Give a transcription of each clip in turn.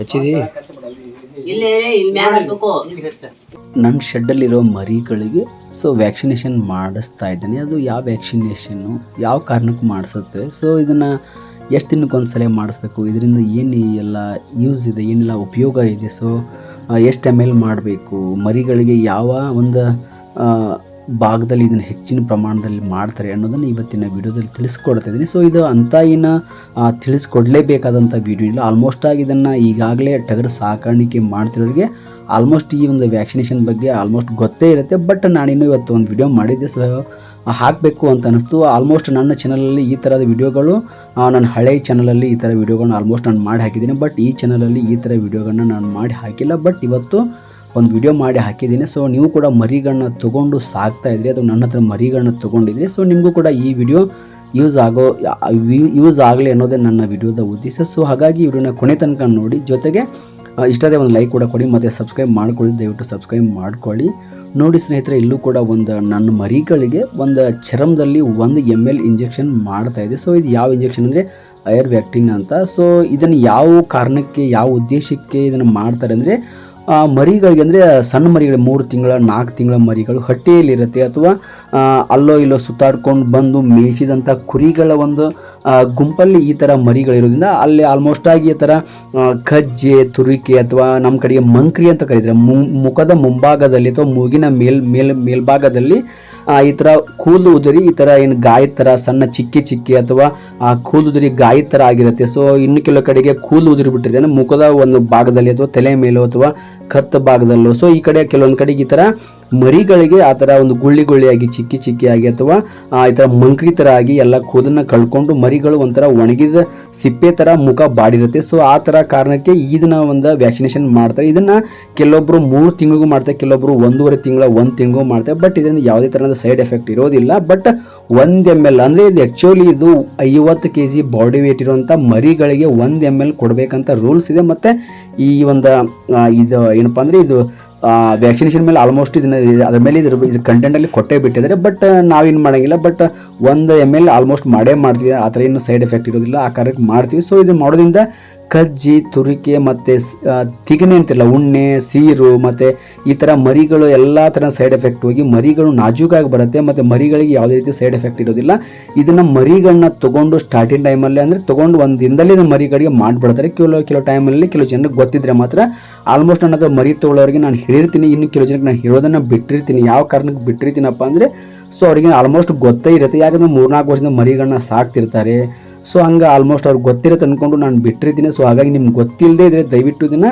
ಹಚ್ಚಿದಿ? ನನ್ನ ಶೆಡ್ಡಲ್ಲಿರೋ ಮರಿಗಳಿಗೆ so vaccination ಮಾಡಿಸ್ತಾ ಇದ್ದೀನಿ. ಅದು ಯಾವ ವ್ಯಾಕ್ಸಿನೇಷನ್ನು ಯಾವ ಕಾರಣಕ್ಕೆ ಮಾಡಿಸುತ್ತೆ. ಸೊ ಇದನ್ನು ಎಷ್ಟು ದಿನಕ್ಕೊಂದ್ಸಲ ಮಾಡಿಸ್ಬೇಕು? ಇದರಿಂದ ಏನು ಎಲ್ಲ ಯೂಸ್ ಇದೆ ಏನೆಲ್ಲ ಉಪಯೋಗ ಇದೆ? ಸೊ ಎಷ್ಟು ಎಂ ಎಲ್ ಮಾಡಬೇಕು? ಮರಿಗಳಿಗೆ ಯಾವ ಒಂದು ಭಾಗದಲ್ಲಿ ಇದನ್ನು ಹೆಚ್ಚಿನ ಪ್ರಮಾಣದಲ್ಲಿ ಮಾಡ್ತಾರೆ ಅನ್ನೋದನ್ನು ಇವತ್ತಿನ ವಿಡಿಯೋದಲ್ಲಿ ತಿಳಿಸ್ಕೊಡ್ತಾ ಇದ್ದೀನಿ. ಸೊ ಇದು ಅಂತ ಏನು ತಿಳಿಸ್ಕೊಡ್ಲೇಬೇಕಾದಂಥ ವಿಡಿಯೋ ಇಲ್ಲ. ಆಲ್ಮೋಸ್ಟ್ ಆಗಿ ಇದನ್ನು ಈಗಾಗಲೇ ಟಗರು ಸಾಕಾಣಿಕೆ ಮಾಡ್ತಿರೋರಿಗೆ ಆಲ್ಮೋಸ್ಟ್ ಈ ಒಂದು ವ್ಯಾಕ್ಸಿನೇಷನ್ ಬಗ್ಗೆ ಆಲ್ಮೋಸ್ಟ್ ಗೊತ್ತೇ ಇರುತ್ತೆ. ಬಟ್ ನಾನಿನ್ನು ಇವತ್ತು ಒಂದು ವಿಡಿಯೋ ಮಾಡಿದ್ದೆ. ಸೊ ಹಾಕಬೇಕು ಅಂತ ಅನ್ನಿಸ್ತು ಆಲ್ಮೋಸ್ಟ್ ನನ್ನ ಚಾನಲಲ್ಲಿ ಈ ಥರದ ವಿಡಿಯೋಗಳು ನನ್ನ ಹಳೆ ಚಾನಲಲ್ಲಿ ಈ ಥರ ವಿಡಿಯೋಗಳನ್ನ ಆಲ್ಮೋಸ್ಟ್ ನಾನು ಮಾಡಿ ಹಾಕಿದ್ದೀನಿ. ಬಟ್ ಈ ಚಾನಲಲ್ಲಿ ಈ ಥರ ವಿಡಿಯೋಗಳನ್ನ ನಾನು ಮಾಡಿ ಹಾಕಿಲ್ಲ. ಬಟ್ ಇವತ್ತು ಒಂದು ವಿಡಿಯೋ ಮಾಡಿ ಹಾಕಿದ್ದೀನಿ. ಸೊ ನೀವು ಕೂಡ ಮರಿಗಳನ್ನ ತೊಗೊಂಡು ಸಾಕ್ತಾ ಇದ್ರಿ. ಅಥವಾ ನನ್ನ ಹತ್ರ ಮರಿಗಳನ್ನ ತೊಗೊಂಡಿದ್ರಿ. ಸೊ ನಿಮಗೂ ಕೂಡ ಈ ವಿಡಿಯೋ ಯೂಸ್ ಆಗೋ ಯೂಸ್ ಆಗಲಿ ಅನ್ನೋದೇ ನನ್ನ ವಿಡಿಯೋದ ಉದ್ದೇಶ. ಸೊ ಹಾಗಾಗಿ ವಿಡಿಯೋನ ಕೊನೆ ತನಕ ನೋಡಿ. ಜೊತೆಗೆ ಇಷ್ಟದೇ ಒಂದು ಲೈಕ್ ಕೂಡ ಕೊಡಿ. ಮತ್ತು ಸಬ್ಸ್ಕ್ರೈಬ್ ಮಾಡ್ಕೊಳ್ಳಿ. ದಯವಿಟ್ಟು ಸಬ್ಸ್ಕ್ರೈಬ್ ಮಾಡ್ಕೊಳ್ಳಿ. ನೋಡಿ ಸ್ನೇಹಿತರೆ, ಇಲ್ಲೂ ಕೂಡ ಒಂದು ನನ್ನ ಮರಿಗಳಿಗೆ ಒಂದು ಚರಮದಲ್ಲಿ ಒಂದು ಎಂ ಎಲ್ ಇಂಜೆಕ್ಷನ್ ಮಾಡ್ತಾ ಇದೆ. ಸೊ ಇದು ಯಾವ ಇಂಜೆಕ್ಷನ್ ಅಂದರೆ ಐರ್ ವ್ಯಾಕ್ಟಿನ್ ಅಂತ. ಸೊ ಇದನ್ನು ಯಾವ ಕಾರಣಕ್ಕೆ, ಯಾವ ಉದ್ದೇಶಕ್ಕೆ ಇದನ್ನು ಮಾಡ್ತಾರೆ ಅಂದರೆ ಮರಿಗಳಿಗೆ ಅಂದರೆ ಸಣ್ಣ ಮರಿಗಳು ಮೂರು ತಿಂಗಳ, ನಾಲ್ಕು ತಿಂಗಳ ಮರಿಗಳು ಹಟ್ಟಿಯಲ್ಲಿರುತ್ತೆ ಅಥವಾ ಅಲ್ಲೋ ಇಲ್ಲೋ ಸುತ್ತಾಡ್ಕೊಂಡು ಬಂದು ಮೇಯಿಸಿದಂಥ ಕುರಿಗಳ ಒಂದು ಗುಂಪಲ್ಲಿ ಈ ಥರ ಮರಿಗಳಿರೋದ್ರಿಂದ ಅಲ್ಲಿ ಆಲ್ಮೋಸ್ಟ್ ಆಗಿ ಈ ಥರ ಕಜ್ಜೆ, ತುರಿಕೆ ಅಥವಾ ನಮ್ಮ ಕಡೆಗೆ ಮಂಕ್ರಿ ಅಂತ ಕರೀತಾರೆ. ಮುಖದ ಮುಂಭಾಗದಲ್ಲಿ ಅಥವಾ ಮೂಗಿನ ಮೇಲ್ ಮೇಲ್, ಮೇಲ್ಭಾಗದಲ್ಲಿ ಈ ಥರ ಕೂದಲು ಉದುರಿ ಈ ಥರ ಏನು ಗಾಯ ಥರ ಸಣ್ಣ ಚಿಕ್ಕಿ ಚಿಕ್ಕಿ ಅಥವಾ, ಆ ಕೂದಲು ಉದುರಿ ಗಾಯ ಥರ ಆಗಿರುತ್ತೆ. ಸೊ ಇನ್ನು ಕೆಲವು ಕಡೆಗೆ ಕೂದಲು ಉದುರಿ ಬಿಟ್ಟಿದೆ ಮುಖದ ಒಂದು ಭಾಗದಲ್ಲಿ ಅಥವಾ ತಲೆ ಮೇಲೋ ಅಥವಾ ಕತ್ತ ಭಾಗದಲ್ಲೋ. ಸೊ ಈ ಕಡೆ ಕೆಲವೊಂದು ಕಡೆಗೆ ಈ ಥರ ಮರಿಗಳಿಗೆ ಆ ಥರ ಒಂದು ಗುಳ್ಳಿ ಗುಳ್ಳಿಯಾಗಿ ಚಿಕ್ಕಿ ಚಿಕ್ಕಿಯಾಗಿ ಅಥವಾ ಈ ಥರ ಮಂಕ್ರಿ ಥರ ಆಗಿ ಎಲ್ಲ ಕೂದಲನ್ನ ಕಳ್ಕೊಂಡು ಮರಿಗಳು ಒಂಥರ ಒಣಗಿದ ಸಿಪ್ಪೆ ಥರ ಮುಖ ಬಾಡಿರುತ್ತೆ. ಸೊ ಆ ಥರ ಕಾರಣಕ್ಕೆ ಇದನ್ನ ಒಂದು ವ್ಯಾಕ್ಸಿನೇಷನ್ ಮಾಡ್ತಾರೆ. ಇದನ್ನ ಕೆಲವೊಬ್ಬರು ಮೂರು ತಿಂಗಳಿಗೂ ಮಾಡ್ತಾರೆ ಕೆಲವೊಬ್ಬರು ಒಂದೂವರೆ ತಿಂಗಳ, ಒಂದು ತಿಂಗಳು ಮಾಡ್ತಾರೆ. ಬಟ್ ಇದರಿಂದ ಯಾವುದೇ ಥರದ ಸೈಡ್ ಎಫೆಕ್ಟ್ ಇರೋದಿಲ್ಲ. ಬಟ್ ಒಂದು ಎಂ ಎಲ್ ಅಂದರೆ ಇದು ಆ್ಯಕ್ಚುಲಿ ಇದು ಐವತ್ತು ಕೆ ಜಿ ಬಾಡಿ ವೇಟ್ ಇರುವಂಥ ಮರಿಗಳಿಗೆ ಒಂದು ಎಂ ಎಲ್ ಕೊಡಬೇಕಂತ ರೂಲ್ಸ್ ಇದೆ. ಮತ್ತು ಈ ಒಂದು ಇದು ಏನಪ್ಪ ಅಂದರೆ ಇದು ವ್ಯಾಕ್ಸಿನೇಷನ್ ಮೇಲೆ ಆಲ್ಮೋಸ್ಟ್ ಇದನ್ನ ಅದ್ರ ಮೇಲೆ ಇದ್ರ ಇದ್ರ ಕಂಟೆಂಟಲ್ಲಿ ಕೊಟ್ಟೇ ಬಿಟ್ಟಿದ್ದಾರೆ ಬಟ್ ನಾವೇನು ಮಾಡೋಂಗಿಲ್ಲ ಬಟ್ ಒಂದು ಎಂ ಎಲ್ ಆಲ್ಮೋಸ್ಟ್ ಮಾಡೇ ಮಾಡ್ತೀವಿ, ಆ ಥರ ಏನು ಸೈಡ್ ಎಫೆಕ್ಟ್ ಇರೋದಿಲ್ಲ, ಆ ಕಾರ್ಯಕ್ಕೆ ಮಾಡ್ತೀವಿ. ಸೊ ಇದನ್ನ ಮಾಡೋದ್ರಿಂದ ಕಜ್ಜಿ, ತುರಿಕೆ ಮತ್ತು ತಿಗಣೆ ಅಂತಿಲ್ಲ. ಉಣ್ಣೆ, ಸೀರು ಮತ್ತು ಈ ಥರ ಮರಿಗಳು ಎಲ್ಲ ಥರ ಸೈಡ್ ಎಫೆಕ್ಟ್ ಹೋಗಿ ಮರಿಗಳು ನಾಜೂಕಾಗಿ ಬರುತ್ತೆ. ಮತ್ತು ಮರಿಗಳಿಗೆ ಯಾವುದೇ ರೀತಿ ಸೈಡ್ ಎಫೆಕ್ಟ್ ಇರೋದಿಲ್ಲ. ಇದನ್ನು ಮರಿಗಳನ್ನ ತೊಗೊಂಡು ಸ್ಟಾರ್ಟಿಂಗ್ ಟೈಮಲ್ಲಿ ಅಂದರೆ ತೊಗೊಂಡು ಒಂದು ದಿನದಲ್ಲಿ ಮರಿಗಳಿಗೆ ಮಾಡಿಬಿಡ್ತಾರೆ. ಕೆಲವು ಕೆಲವು ಟೈಮಲ್ಲಿ ಕೆಲವು ಜನರಿಗೆ ಗೊತ್ತಿದ್ರೆ ಮಾತ್ರ ಆಲ್ಮೋಸ್ಟ್ ನನ್ನ ಮರಿ ತೊಗೊಳ್ಳೋರಿಗೆ ನಾನು ಹೇಳಿರ್ತೀನಿ. ಇನ್ನು ಕೆಲವು ಜನಕ್ಕೆ ನಾನು ಹೇಳೋದನ್ನು ಬಿಟ್ಟಿರ್ತೀನಿ. ಯಾವ ಕಾರಣಕ್ಕೆ ಬಿಟ್ಟಿರ್ತೀನಪ್ಪ ಅಂದರೆ, ಸೊ ಅವರಿಗೆ ಆಲ್ಮೋಸ್ಟ್ ಗೊತ್ತೇ ಇರುತ್ತೆ. ಯಾಕಂದರೆ ಮೂರ್ನಾಲ್ಕು ವರ್ಷದಿಂದ ಮರಿಗಳನ್ನ ಸಾಕ್ತಿರ್ತಾರೆ. ಸೊ ಹಂಗೆ ಆಲ್ಮೋಸ್ಟ್ ಅವ್ರಿಗೆ ಗೊತ್ತಿರುತ್ತೆ ಅಂದ್ಕೊಂಡು ನಾನು ಬಿಟ್ಟಿರ್ತೀನಿ. ಸೊ ಹಾಗಾಗಿ ನಿಮ್ಗೆ ಗೊತ್ತಿಲ್ಲದೆ ಇದ್ರೆ ದಯವಿಟ್ಟು ಇದನ್ನು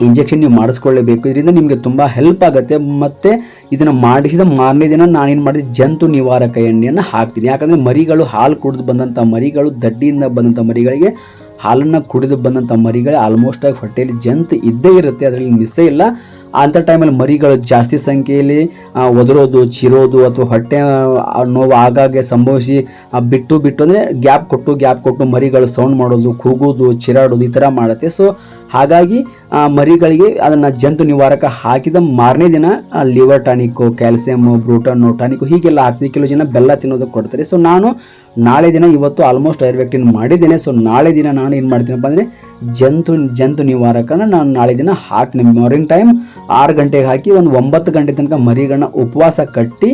ಇಂಜೆಕ್ಷನ್ ನೀವು ಮಾಡಿಸ್ಕೊಳ್ಳೇಬೇಕು. ಇದರಿಂದ ನಿಮಗೆ ತುಂಬ ಹೆಲ್ಪ್ ಆಗುತ್ತೆ. ಮತ್ತು ಇದನ್ನು ಮಾಡಿಸಿದ ಮಾರನೇ ದಿನ ನಾನೇನು ಮಾಡಿದೆ? ಜಂತು ನಿವಾರಕ ಎಣ್ಣೆಯನ್ನು ಹಾಕ್ತೀನಿ. ಯಾಕಂದರೆ ಮರಿಗಳು ಹಾಲು ಕುಡಿದು ಬಂದಂಥ ಮರಿಗಳು, ದಡ್ಡಿಯಿಂದ ಬಂದಂಥ ಮರಿಗಳಿಗೆ, ಹಾಲನ್ನು ಕುಡಿದು ಬಂದಂಥ ಮರಿಗಳೇ ಆಲ್ಮೋಸ್ಟ್ ಆಗಿ ಹೊಟ್ಟೆಯಲ್ಲಿ ಜಂತು ಇದ್ದೇ ಇರುತ್ತೆ. ಅದರಲ್ಲಿ ಮಿಸ್ಸೇ ಇಲ್ಲ. ಅಂಥ ಟೈಮಲ್ಲಿ ಮರಿಗಳು ಜಾಸ್ತಿ ಸಂಖ್ಯೆಯಲ್ಲಿ ಒದರೋದು, ಚಿರೋದು ಅಥವಾ ಹೊಟ್ಟೆ ನೋವು ಆಗಾಗ್ಗೆ ಸಂಭವಿಸಿ ಬಿಟ್ಟು ಬಿಟ್ಟು ಅಂದರೆ ಗ್ಯಾಪ್ ಕೊಟ್ಟು ಗ್ಯಾಪ್ ಕೊಟ್ಟು ಮರಿಗಳು ಸೌಂಡ್ ಮಾಡೋದು ಕೂಗೋದು ಚಿರಾಡೋದು ಈ ಥರ ಮಾಡುತ್ತೆ. ಸೊ ಹಾಗಾಗಿ ಮರಿಗಳಿಗೆ ಅದನ್ನು ಜಂತು ನಿವಾರಕ ಹಾಕಿದ ಮಾರನೇ ದಿನ ಲಿವರ್ ಟಾನಿಕ್ಕು ಕ್ಯಾಲ್ಸಿಯಮ್ಮು ಬ್ರೂಟನ್ನು ಟಾನಿಕ್ಕು ಹೀಗೆಲ್ಲ ಹಾಕ್ತೀವಿ. ಕೆಲವು ಜನ ಬೆಲ್ಲ ತಿನ್ನೋದಕ್ಕೆ ಕೊಡ್ತಾರೆ. ಸೊ ನಾನು ನಾಳೆ ದಿನ ಇವತ್ತು ಆಲ್ಮೋಸ್ಟ್ ಐರ್ವೆಕ್ಟಿನ್ ಮಾಡಿದ್ದೇನೆ. ಸೊ ನಾಳೆ ದಿನ ನಾನು ಏನು ಮಾಡ್ತೀನಪ್ಪ ಅಂದರೆ ಜಂತು ಜಂತು ನಿವಾರಕನ ನಾನು ನಾಳೆ ದಿನ ಹಾಕ್ತೀನಿ. ಮಾರ್ನಿಂಗ್ ಟೈಮ್ ಆರು ಗಂಟೆಗೆ ಹಾಕಿ ಒಂದು ಒಂಬತ್ತು ಗಂಟೆ ತನಕ ಮರಿಗಳನ್ನ ಉಪವಾಸ ಕಟ್ಟಿ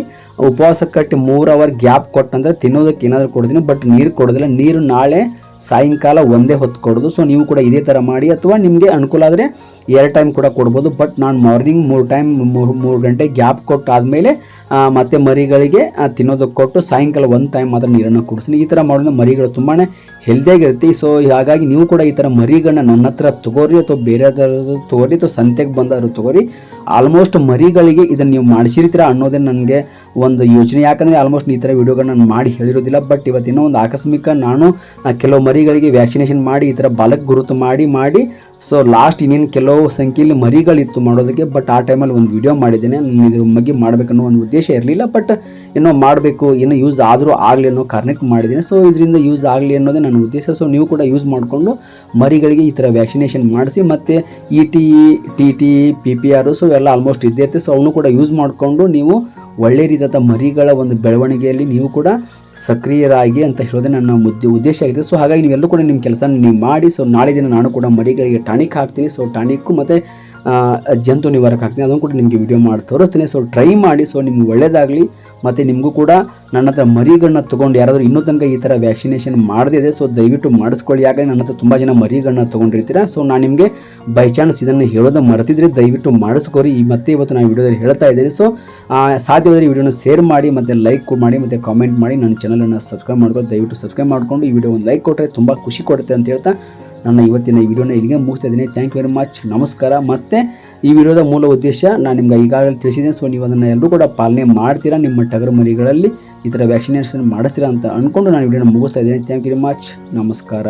ಉಪವಾಸ ಕಟ್ಟಿ ಮೂರು ಅವರ್ ಗ್ಯಾಪ್ ಕೊಟ್ಟಂದ್ರೆ ತಿನ್ನೋದಕ್ಕೆ ಏನಾದರೂ ಕೊಡ್ತೀನಿ. ಬಟ್ ನೀರು ಕೊಡೋದಿಲ್ಲ. ನೀರು ನಾಳೆ ಸಾಯಂಕಾಲ ಒಂದೇ ಹೊತ್ತು ಕೊಡೋದು. ಸೊ ನೀವು ಕೂಡ ಇದೇ ಥರ ಮಾಡಿ ಅಥವಾ ನಿಮಗೆ ಅನುಕೂಲ ಆದರೆ ಎರಡು ಟೈಮ್ ಕೂಡ ಕೊಡ್ಬೋದು. ಬಟ್ ನಾನು ಮಾರ್ನಿಂಗ್ ಮೂರು ಟೈಮ್ ಮೂರು ಮೂರು ಗಂಟೆ ಗ್ಯಾಪ್ ಕೊಟ್ಟು ಆದಮೇಲೆ ಮತ್ತೆ ಮರಿಗಳಿಗೆ ತಿನ್ನೋದಕ್ಕೆ ಕೊಟ್ಟು ಸಾಯಂಕಾಲ ಒಂದು ಟೈಮ್ ಮಾತ್ರ ನೀರನ್ನು ಕುಡಿಸ್ತೀನಿ. ಈ ಥರ ಮಾಡೋದು ಮರಿಗಳು ತುಂಬಾ ಹೆಲ್ದಿಯಾಗಿರುತ್ತೆ ಸೊ ಹಾಗಾಗಿ ನೀವು ಕೂಡ ಈ ಥರ ಮರಿಗಳನ್ನ ನನ್ನ ಹತ್ರ ತಗೋರಿ ಅಥವಾ ಬೇರೆ ಥರದ್ದು ತಗೋರಿ ಅಥವಾ ಸಂತೆಗೆ ಬಂದಾದ್ರು ತಗೋರಿ. ಆಲ್ಮೋಸ್ಟ್ ಮರಿಗಳಿಗೆ ಇದನ್ನು ನೀವು ಮಾಡಿಸಿರ್ತೀರ ಅನ್ನೋದೇ ನನಗೆ ಒಂದು ಯೋಚನೆ. ಯಾಕಂದರೆ ಆಲ್ಮೋಸ್ಟ್ ಈ ಥರ ವಿಡಿಯೋಗಳನ್ನ ನಾನು ಮಾಡಿ ಹೇಳಿರೋದಿಲ್ಲ. ಬಟ್ ಇವತ್ತಿನ ಒಂದು ಆಕಸ್ಮಿಕ ನಾನು ಕೆಲವು ಮರಿಗಳಿಗೆ ವ್ಯಾಕ್ಸಿನೇಷನ್ ಮಾಡಿ, ಈ ಥರ ಬಾಲಕ್ ಗುರುತು ಮಾಡಿ ಮಾಡಿ. ಸೊ ಲಾಸ್ಟ್ ಇನ್ನೇನು ಕೆಲವು ಸಂಖ್ಯೆಯಲ್ಲಿ ಮರಿಗಳಿತ್ತು ಮಾಡೋದಕ್ಕೆ ಬಟ್ ಆ ಟೈಮಲ್ಲಿ ಒಂದು ವಿಡಿಯೋ ಮಾಡಿದ್ದೇನೆ. ಇದ್ರ ಬಗ್ಗೆ ಮಾಡಬೇಕನ್ನೋ ಒಂದು ಉದ್ದೇಶ ಇರಲಿಲ್ಲ ಬಟ್ ಏನೋ ಮಾಡಬೇಕು, ಏನೋ ಯೂಸ್ ಆದರೂ ಆಗಲಿ ಅನ್ನೋ ಕಾರಣಕ್ಕೆ ಮಾಡಿದ್ದೀನಿ. ಸೊ ಇದರಿಂದ ಯೂಸ್ ಆಗಲಿ ಅನ್ನೋದೇ ನನ್ನ ಉದ್ದೇಶ. ಸೊ ನೀವು ಕೂಡ ಯೂಸ್ ಮಾಡಿಕೊಂಡು ಮರಿಗಳಿಗೆ ಈ ಥರ ವ್ಯಾಕ್ಸಿನೇಷನ್ ಮಾಡಿಸಿ, ಮತ್ತು E T T T P P ಆರು ಸೊ ಎಲ್ಲ ಆಲ್ಮೋಸ್ಟ್ ಇದ್ದೇ ಇರುತ್ತೆ. ಸೊ ಅವನು ಕೂಡ ಯೂಸ್ ಮಾಡಿಕೊಂಡು ನೀವು ಒಳ್ಳೆ ರೀತಿಯಾದ ಮರಿಗಳ ಒಂದು ಬೆಳವಣಿಗೆಯಲ್ಲಿ ನೀವು ಕೂಡ ಸಕ್ರಿಯರಾಗಿ ಅಂತ ಹೇಳೋದೇ ನನ್ನ ಮುದ್ದೆ ಉದ್ದೇಶ ಆಗಿದೆ. ಸೊ ಹಾಗಾಗಿ ನೀವೆಲ್ಲರೂ ಕೂಡ ನಿಮ್ಮ ಕೆಲಸ ನೀವು ಮಾಡಿ. ಸೊ ನಾಳೆ ದಿನ ನಾನು ಕೂಡ ಮರಿಗಳಿಗೆ ಟಾನಿಕ್ ಹಾಕ್ತೀನಿ. ಸೊ ಟಾನಿಕ್ಕು ಮತ್ತು ಜಂತು ನಿವಾರಕ ಹಾಕ್ತೀನಿ ಅದನ್ನು ಕೂಡ ನಿಮಗೆ ವಿಡಿಯೋ ಮಾಡಿ ತೋರಿಸ್ತೀನಿ. ಸೊ ಟ್ರೈ ಮಾಡಿ. ಸೊ ನಿಮ್ಗೆ ಒಳ್ಳೇದಾಗಲಿ. ಮತ್ತು ನಿಮಗೂ ಕೂಡ ನನ್ನ ಹತ್ರ ಮರಿಗಳನ್ನ ತೊಗೊಂಡು ಯಾರಾದರೂ ಇನ್ನೂ ತನಕ ಈ ಥರ ವ್ಯಾಕ್ಸಿನೇಷನ್ ಮಾಡದಿದೆ ಸೊ ದಯವಿಟ್ಟು ಮಾಡಿಸ್ಕೊಳ್ಳಿ. ಯಾಕಂದರೆ ನನ್ನ ಹತ್ರ ತುಂಬ ಜನ ಮರಿಗಳನ್ನ ತೊಗೊಂಡಿರ್ತೀರ. ಸೊ ನಾನು ನಿಮಗೆ ಬೈ ಚಾನ್ಸ್ ಇದನ್ನು ಹೇಳೋದು ಮರೆತಿದ್ರೆ ದಯವಿಟ್ಟು ಮಾಡಿಸ್ಕೊರಿ ಈ ಮತ್ತೆ ಇವತ್ತು ನಾನು ವಿಡಿಯೋದಲ್ಲಿ ಹೇಳ್ತಾ ಇದ್ದೀನಿ. ಸೊ ಸಾಧ್ಯವಾದರೆ ಈ ವಿಡಿಯೋನ ಶೇರ್ ಮಾಡಿ, ಮತ್ತು ಲೈಕ್ ಮಾಡಿ, ಮತ್ತು ಕಾಮೆಂಟ್ ಮಾಡಿ. ನನ್ನ ಚಾನಲನ್ನು ಸಬ್ಸ್ಕ್ರೈಬ್ ಮಾಡ್ಕೊಂಡು ದಯವಿಟ್ಟು ಸಬ್ಸ್ಕ್ರೈಬ್ ಮಾಡಿಕೊಂಡು ಈ ವಿಡಿಯೋ ಒಂದು ಲೈಕ್ ಕೊಟ್ಟರೆ ತುಂಬ ಖುಷಿ ಕೊಡುತ್ತೆ ಅಂತ ಹೇಳ್ತಾ ನನ್ನ ಇವತ್ತಿನ ಈ ವಿಡಿಯೋನ ಇಲ್ಲಿಗೆ ಮುಗಿಸ್ತಾ ಇದ್ದೀನಿ ಥ್ಯಾಂಕ್ ಯು ವೆರಿ ಮಚ್ ನಮಸ್ಕಾರ. ಮತ್ತು ಈ ವಿಡಿಯೋದ ಮೂಲ ಉದ್ದೇಶ ನಾನು ನಿಮ್ಗೆ ಈಗಾಗಲೇ ತಿಳಿಸಿದ್ದೀನಿ ಸೊ ನೀವು ಅದನ್ನು ಎಲ್ಲರೂ ಕೂಡ ಪಾಲನೆ ಮಾಡ್ತೀರಾ? ನಿಮ್ಮ ಟಗರು ಮರಿಗಳಲ್ಲಿ ಈ ಥರ ವ್ಯಾಕ್ಸಿನೇಷನ್ ಮಾಡಿಸ್ತೀರಾ ಅಂತ ಅಂದ್ಕೊಂಡು ನಾನು ವಿಡಿಯೋನ ಮುಗಿಸ್ತಾ ಇದ್ದೀನಿ ಥ್ಯಾಂಕ್ ಯು ವೆರಿ ಮಚ್ ನಮಸ್ಕಾರ.